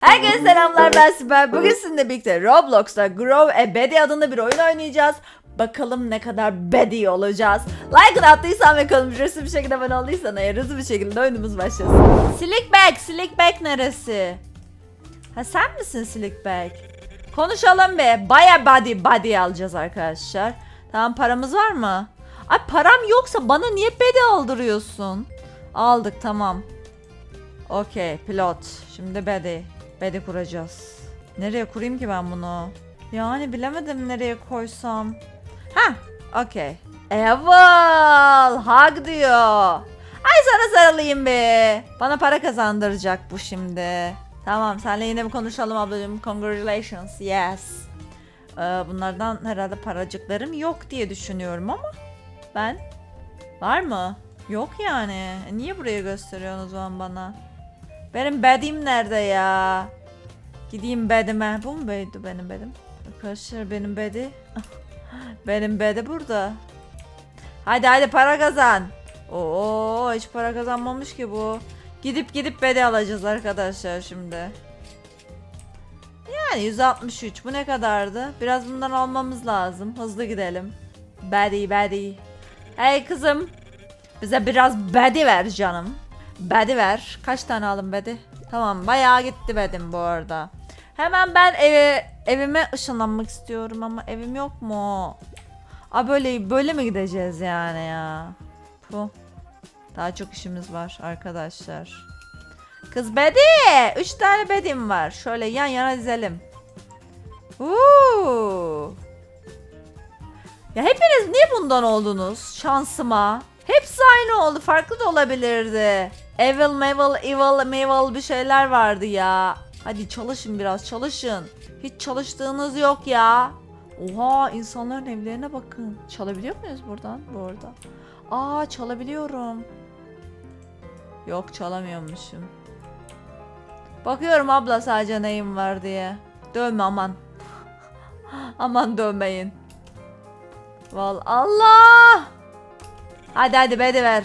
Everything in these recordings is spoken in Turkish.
Herkese selamlar ben Sibel. Bugün sizinle birlikte Roblox'ta Grow a Betty adında bir oyun oynayacağız. Bakalım ne kadar Betty olacağız. Like attıysan ve ücretsiz bir şekilde abone olduysan eğer hızlı bir şekilde oyunumuz başlasın. Slickback, Slickback neresi? Ha sen misin Slickback? Konuşalım be. Baya body body alacağız arkadaşlar. Tamam paramız var mı? Ay param yoksa bana niye bedi aldırıyorsun? Aldık tamam. Okey pilot. Şimdi bedi. Bedi kuracağız. Nereye kurayım ki ben bunu? Yani bilemedim nereye koysam. Ha, okey. Eval, hug diyor. Ay sana sarılayım be. Bana para kazandıracak bu şimdi. Tamam senle yine bir konuşalım ablacığım. Congratulations. Yes. Ee, bunlardan herhalde paracıklarım yok diye düşünüyorum ama ben var mı? Yok yani. E, niye buraya gösteriyorsun o zaman bana? Benim bedim nerede ya? Gideyim bedime. Bu mu bedi benim bedim? Arkadaşlar benim bedi. benim bedi burada. Hadi hadi para kazan. Oo hiç para kazanmamış ki bu. Gidip gidip bedi alacağız arkadaşlar şimdi. Yani 163 bu ne kadardı? Biraz bundan almamız lazım. Hızlı gidelim. Bedi bedi. Hey kızım. Bize biraz bedi ver canım. Bedi ver. Kaç tane alın bedi? Tamam bayağı gitti bedim bu arada. Hemen ben eve evime ışınlanmak istiyorum ama evim yok mu? A böyle böyle mi gideceğiz yani ya? Bu. Daha çok işimiz var arkadaşlar. Kız bedi. Üç tane bedim var. Şöyle yan yana dizelim. Uuu. Ya hepiniz niye bundan oldunuz? Şansıma. Hepsi aynı oldu. Farklı da olabilirdi. Evil, mevil, evil, mevil bir şeyler vardı ya. Hadi çalışın biraz çalışın. Hiç çalıştığınız yok ya. Oha insanların evlerine bakın. Çalabiliyor muyuz buradan? Bu arada. Aa çalabiliyorum. Yok çalamıyormuşum. Bakıyorum abla sadece neyim var diye. Dövme aman. aman dövmeyin. Val Allah. Hadi hadi bedi ver.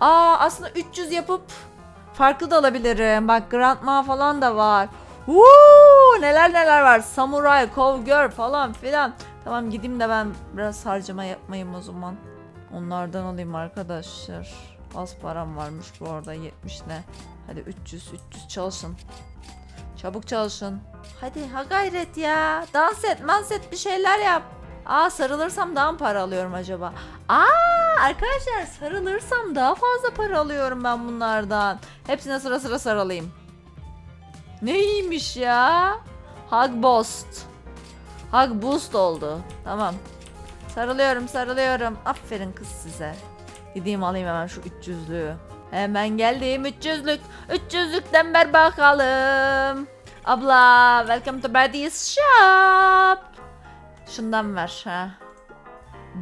Aa aslında 300 yapıp farklı da alabilirim. Bak Grandma falan da var. Woo, neler neler var. Samuray, Cowgirl falan filan. Tamam gideyim de ben biraz harcama yapmayayım o zaman. Onlardan alayım arkadaşlar. Az param varmış bu arada 70 ne. Hadi 300 300 çalışın. Çabuk çalışın. Hadi ha gayret ya. Dans et, dans et bir şeyler yap. Aa sarılırsam daha mı para alıyorum acaba? Aa arkadaşlar sarılırsam daha fazla para alıyorum ben bunlardan. Hepsine sıra sıra sarılayım. Neymiş ya? Hug boost. Hug boost oldu. Tamam. Sarılıyorum sarılıyorum. Aferin kız size. Gideyim alayım hemen şu 300'lüğü. Hemen geldim 300'lük. 300'lükten ver bakalım. Abla welcome to Betty's shop. Şundan ver ha.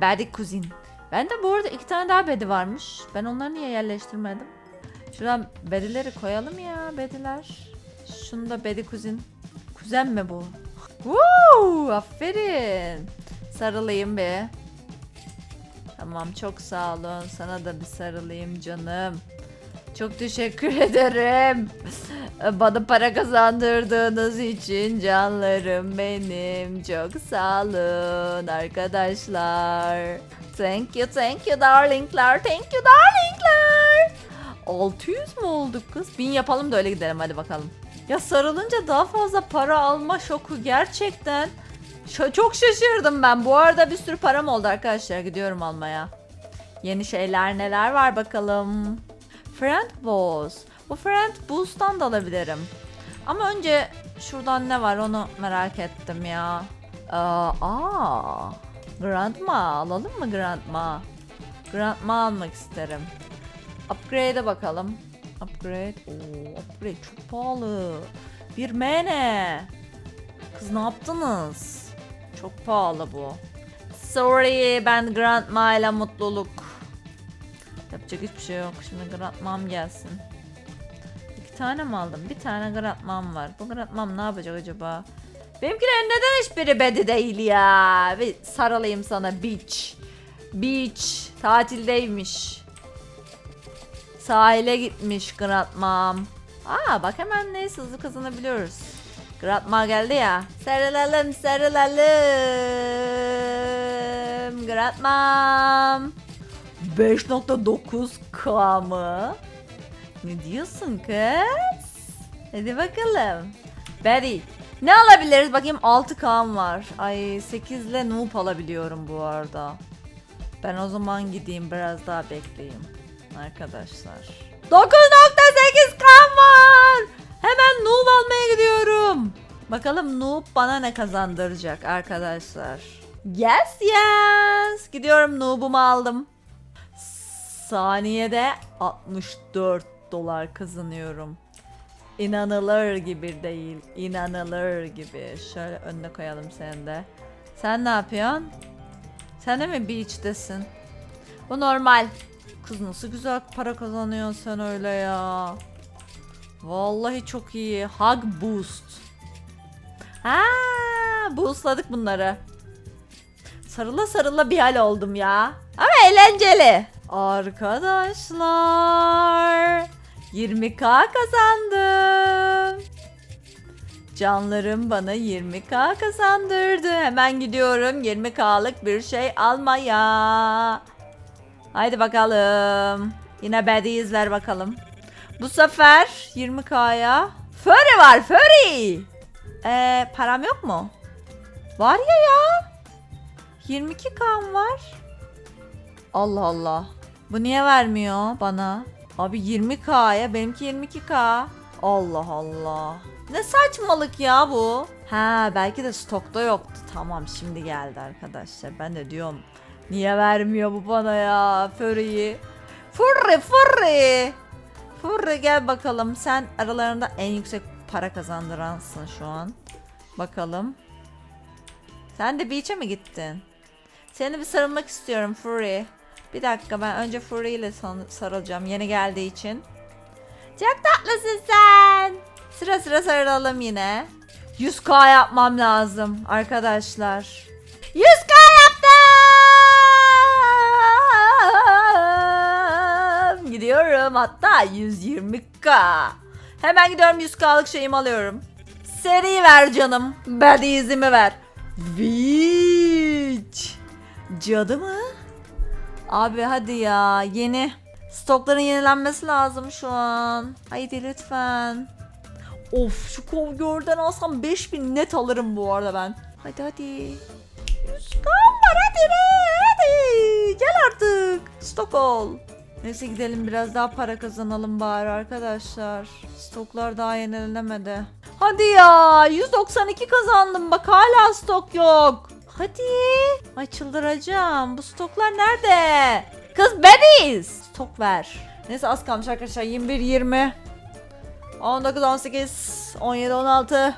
Betty kuzin. Ben de bu arada iki tane daha bedi varmış. Ben onları niye yerleştirmedim? Şuradan bedileri koyalım ya bediler. Şunu da bedi kuzin. Kuzen mi bu? Woo, aferin. Sarılayım be. Tamam çok sağ olun. Sana da bir sarılayım canım. Çok teşekkür ederim. Bana para kazandırdığınız için canlarım benim. Çok sağ olun arkadaşlar. Thank you, thank you darlingler. Thank you darlingler. 600 mu olduk kız? 1000 yapalım da öyle gidelim hadi bakalım. Ya sarılınca daha fazla para alma şoku gerçekten. Ş- çok şaşırdım ben. Bu arada bir sürü param oldu arkadaşlar. Gidiyorum almaya. Yeni şeyler neler var bakalım. Friend Boss. Bu Friend Boost'tan da alabilirim. Ama önce şuradan ne var onu merak ettim ya. Aa, aa. Grandma alalım mı Grandma? Grandma almak isterim. Upgrade'e bakalım. Upgrade. Oo, upgrade çok pahalı. Bir mene. Kız ne yaptınız? Çok pahalı bu. Sorry ben Grandma ile mutluluk. Yapacak hiçbir şey yok. Şimdi Grandma'm gelsin. İki tane mi aldım? Bir tane Grandma'm var. Bu Grandma'm ne yapacak acaba? Benimkilerin neden hiçbiri bedi değil ya? Bir sarılayım sana beach. Beach. Tatildeymiş. Sahile gitmiş Grandma'm. Aa bak hemen neyse hızlı kazanabiliyoruz. Gratma geldi ya. Sarılalım sarılalım. Gratmam. 5.9k mı? Ne diyorsun kız? Hadi bakalım. Betty. Ne alabiliriz? Bakayım 6K'm var. Ay 8 ile noob alabiliyorum bu arada. Ben o zaman gideyim biraz daha bekleyeyim. Arkadaşlar. 9.8K'm var. Hemen noob almaya gidiyorum. Bakalım noob bana ne kazandıracak arkadaşlar. Yes yes. Gidiyorum noob'umu aldım. Saniyede 64 dolar kazanıyorum. İnanılır gibi değil. İnanılır gibi. Şöyle önüne koyalım seni de. Sen ne yapıyorsun? Sen de mi beach'tesin? Bu normal. Kız nasıl güzel para kazanıyorsun sen öyle ya. Vallahi çok iyi. Hug boost. Ha, boostladık bunları. Sarıla sarıla bir hal oldum ya. Ama eğlenceli. Arkadaşlar 20k kazandım. Canlarım bana 20k kazandırdı. Hemen gidiyorum 20k'lık bir şey almaya. Haydi bakalım. Yine baddies ver bakalım. Bu sefer 20k'ya Furry var Furry. Ee, param yok mu? Var ya ya. 22k'm var. Allah Allah. Bu niye vermiyor bana? Abi 20k'ya benimki 22k. Allah Allah. Ne saçmalık ya bu. Ha belki de stokta yoktu. Tamam şimdi geldi arkadaşlar. Ben de diyorum niye vermiyor bu bana ya Furry'yi. Furry Furry. Furry gel bakalım. Sen aralarında en yüksek para kazandıransın şu an. Bakalım. Sen de beach'e mi gittin? Seni bir sarılmak istiyorum Fury. Bir dakika ben önce Fury ile sarılacağım yeni geldiği için. Çok tatlısın sen. Sıra sıra sarılalım yine. 100k yapmam lazım arkadaşlar. 100k yaptım. Gidiyorum hatta 120k. Hemen gidiyorum 100k'lık şeyimi alıyorum. Seri ver canım. Badizimi ver. Witch. Cadı mı? Abi hadi ya yeni. Stokların yenilenmesi lazım şu an. Haydi lütfen. Of şu kovgörden alsam 5000 net alırım bu arada ben. Hadi hadi. 100 var hadi hadi. Gel artık. Stok ol. Neyse gidelim biraz daha para kazanalım bari arkadaşlar. Stoklar daha yenilenemedi. Hadi ya 192 kazandım bak hala stok yok. Hadi. Ay çıldıracağım. Bu stoklar nerede? Kız Baddies. Stok ver. Neyse az kalmış arkadaşlar. 21, 20. 19, 18, 17, 16.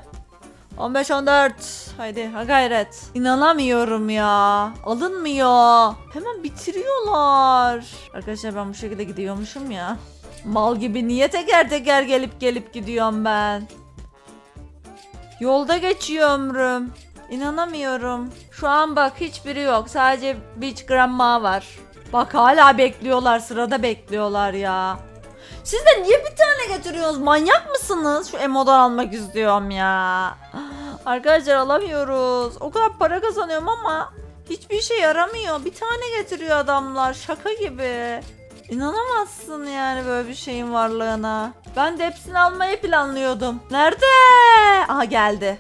15, 14. Haydi ha gayret. İnanamıyorum ya. Alınmıyor. Hemen bitiriyorlar. Arkadaşlar ben bu şekilde gidiyormuşum ya. Mal gibi niye teker teker gelip gelip gidiyorum ben? Yolda geçiyor ömrüm. İnanamıyorum. Şu an bak hiçbiri yok. Sadece Beach Grandma var. Bak hala bekliyorlar. Sırada bekliyorlar ya. Siz de niye bir tane getiriyorsunuz? Manyak mısınız? Şu emodan almak istiyorum ya. Arkadaşlar alamıyoruz. O kadar para kazanıyorum ama hiçbir işe yaramıyor. Bir tane getiriyor adamlar. Şaka gibi. İnanamazsın yani böyle bir şeyin varlığına. Ben de hepsini almayı planlıyordum. Nerede? Aha geldi.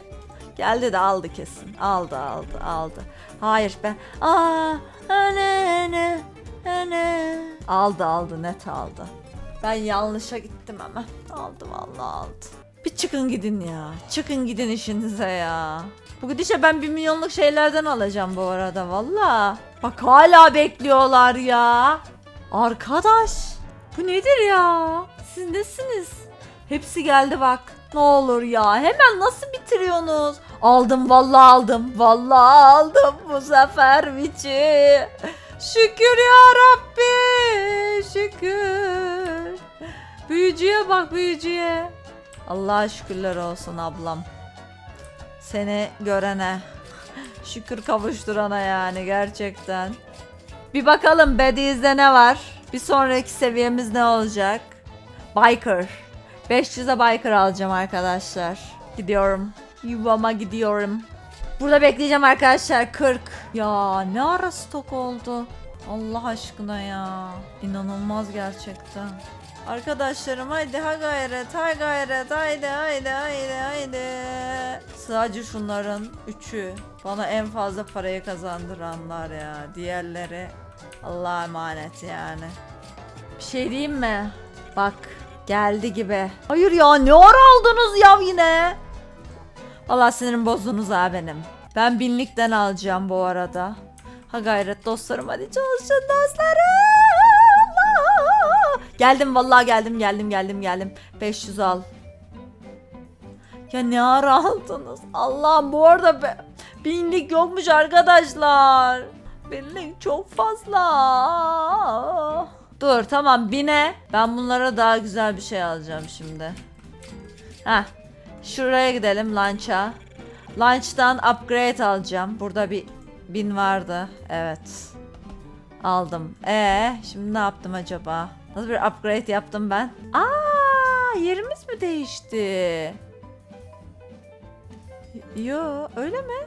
Geldi de aldı kesin. Aldı aldı aldı. Hayır ben. Aa, ne ne ne. Aldı aldı net aldı. Ben yanlışa gittim hemen. Aldı vallahi aldı. Bir çıkın gidin ya. Çıkın gidin işinize ya. Bu gidişe ben bir milyonluk şeylerden alacağım bu arada valla. Bak hala bekliyorlar ya. Arkadaş bu nedir ya? Siz nesiniz? Hepsi geldi bak. Ne olur ya hemen nasıl bitiriyorsunuz? Aldım vallahi aldım. Vallahi aldım bu sefer biçi. Şükür ya Rabbi şükür. Büyücüye bak büyücüye. Allah'a şükürler olsun ablam. Seni görene. Şükür kavuşturana yani gerçekten. Bir bakalım Bediiz'de ne var? Bir sonraki seviyemiz ne olacak? Biker. 500'e Biker alacağım arkadaşlar. Gidiyorum. Yuvama gidiyorum. Burada bekleyeceğim arkadaşlar 40. Ya ne ara stok oldu? Allah aşkına ya. İnanılmaz gerçekten. Arkadaşlarım haydi ha gayret ha gayret haydi haydi haydi haydi. Sadece şunların üçü bana en fazla parayı kazandıranlar ya. Diğerleri Allah'a emanet yani. Bir şey diyeyim mi? Bak geldi gibi. Hayır ya ne ara aldınız ya yine? Valla sinirim bozdunuz ha benim. Ben binlikten alacağım bu arada. Ha gayret dostlarım hadi çalışın dostlarım. Geldim vallahi geldim geldim geldim geldim. 500 al. Ya ne ara aldınız? Allah'ım bu arada be, binlik yokmuş arkadaşlar. Binlik çok fazla. Dur tamam bine. Ben bunlara daha güzel bir şey alacağım şimdi. Heh. Şuraya gidelim lunch'a. Lunch'tan upgrade alacağım. Burada bir bin vardı. Evet. Aldım. E şimdi ne yaptım acaba? Nasıl bir upgrade yaptım ben? Aa, yerimiz mi değişti? Yo, öyle mi?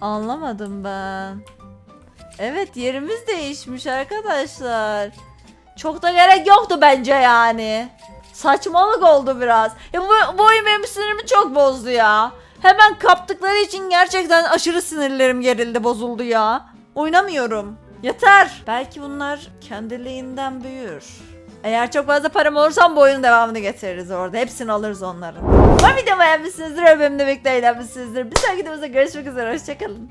Anlamadım ben. Evet, yerimiz değişmiş arkadaşlar. Çok da gerek yoktu bence yani. Saçmalık oldu biraz. Ya bu, bu oyun benim sinirimi çok bozdu ya. Hemen kaptıkları için gerçekten aşırı sinirlerim gerildi, bozuldu ya. Oynamıyorum. Yeter. Belki bunlar kendiliğinden büyür. Eğer çok fazla param olursam bu oyunun devamını getiririz orada. Hepsini alırız onların. Bu videomu beğenmişsinizdir. Öbümde birlikte eğlenmişsinizdir. Bir sonraki videomuzda görüşmek üzere. Hoşçakalın.